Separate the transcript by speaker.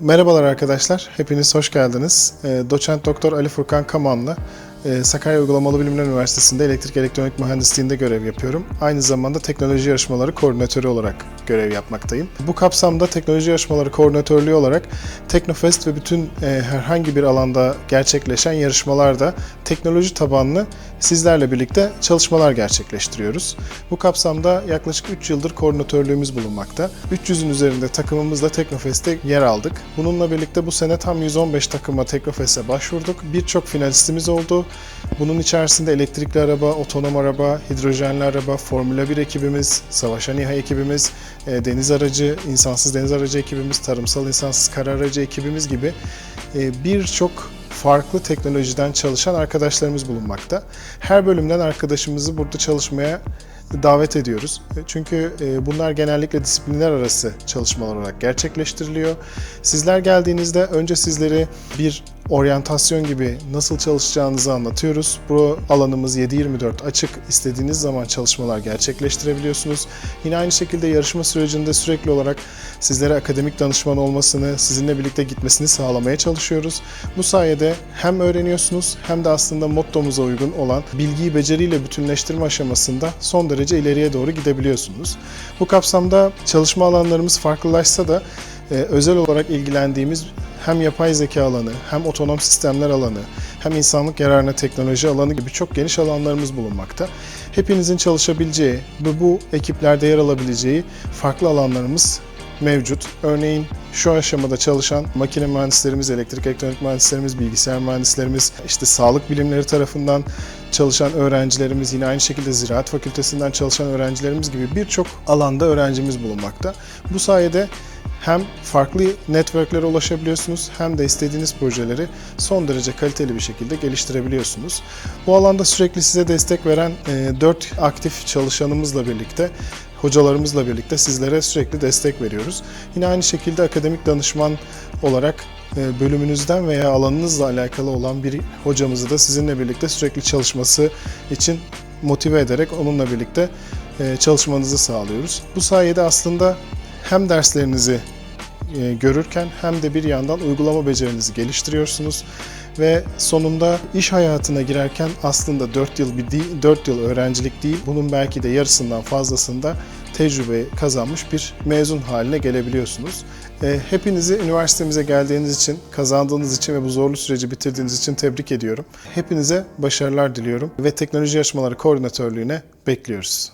Speaker 1: Merhabalar arkadaşlar, hepiniz hoş geldiniz. Ee, Doçent Doktor Ali Furkan Kamanlı, Sakarya Uygulamalı Bilimler Üniversitesi'nde elektrik elektronik mühendisliğinde görev yapıyorum. Aynı zamanda teknoloji yarışmaları koordinatörü olarak görev yapmaktayım. Bu kapsamda teknoloji yarışmaları koordinatörlüğü olarak Teknofest ve bütün e, herhangi bir alanda gerçekleşen yarışmalarda teknoloji tabanlı sizlerle birlikte çalışmalar gerçekleştiriyoruz. Bu kapsamda yaklaşık 3 yıldır koordinatörlüğümüz bulunmakta. 300'ün üzerinde takımımızla Teknofest'te yer aldık. Bununla birlikte bu sene tam 115 takıma Teknofest'e başvurduk. Birçok finalistimiz oldu. Bunun içerisinde elektrikli araba, otonom araba, hidrojenli araba, Formula 1 ekibimiz, Savaşan İHA ekibimiz, e, deniz aracı, insansız deniz aracı ekibimiz, tarımsal insansız kara aracı ekibimiz gibi e, birçok farklı teknolojiden çalışan arkadaşlarımız bulunmakta. Her bölümden arkadaşımızı burada çalışmaya davet ediyoruz. Çünkü e, bunlar genellikle disiplinler arası çalışmalar olarak gerçekleştiriliyor. Sizler geldiğinizde önce sizleri bir oryantasyon gibi nasıl çalışacağınızı anlatıyoruz. Bu alanımız 7-24 açık. İstediğiniz zaman çalışmalar gerçekleştirebiliyorsunuz. Yine aynı şekilde yarışma sürecinde sürekli olarak sizlere akademik danışman olmasını, sizinle birlikte gitmesini sağlamaya çalışıyoruz. Bu sayede hem öğreniyorsunuz hem de aslında mottomuza uygun olan bilgiyi beceriyle bütünleştirme aşamasında son derece ileriye doğru gidebiliyorsunuz. Bu kapsamda çalışma alanlarımız farklılaşsa da e, özel olarak ilgilendiğimiz hem yapay zeka alanı, hem otonom sistemler alanı, hem insanlık yararına teknoloji alanı gibi çok geniş alanlarımız bulunmakta. Hepinizin çalışabileceği ve bu ekiplerde yer alabileceği farklı alanlarımız mevcut. Örneğin şu aşamada çalışan makine mühendislerimiz, elektrik elektronik mühendislerimiz, bilgisayar mühendislerimiz, işte sağlık bilimleri tarafından çalışan öğrencilerimiz, yine aynı şekilde ziraat fakültesinden çalışan öğrencilerimiz gibi birçok alanda öğrencimiz bulunmakta. Bu sayede hem farklı networklere ulaşabiliyorsunuz hem de istediğiniz projeleri son derece kaliteli bir şekilde geliştirebiliyorsunuz. Bu alanda sürekli size destek veren 4 aktif çalışanımızla birlikte hocalarımızla birlikte sizlere sürekli destek veriyoruz. Yine aynı şekilde akademik danışman olarak e, bölümünüzden veya alanınızla alakalı olan bir hocamızı da sizinle birlikte sürekli çalışması için motive ederek onunla birlikte e, çalışmanızı sağlıyoruz. Bu sayede aslında hem derslerinizi görürken hem de bir yandan uygulama becerinizi geliştiriyorsunuz ve sonunda iş hayatına girerken aslında 4 yıl bir değil, 4 yıl öğrencilik değil, bunun belki de yarısından fazlasında tecrübe kazanmış bir mezun haline gelebiliyorsunuz. E, Hepinizi üniversitemize geldiğiniz için, kazandığınız için ve bu zorlu süreci bitirdiğiniz için tebrik ediyorum. Hepinize başarılar diliyorum ve teknoloji yarışmaları koordinatörlüğüne bekliyoruz.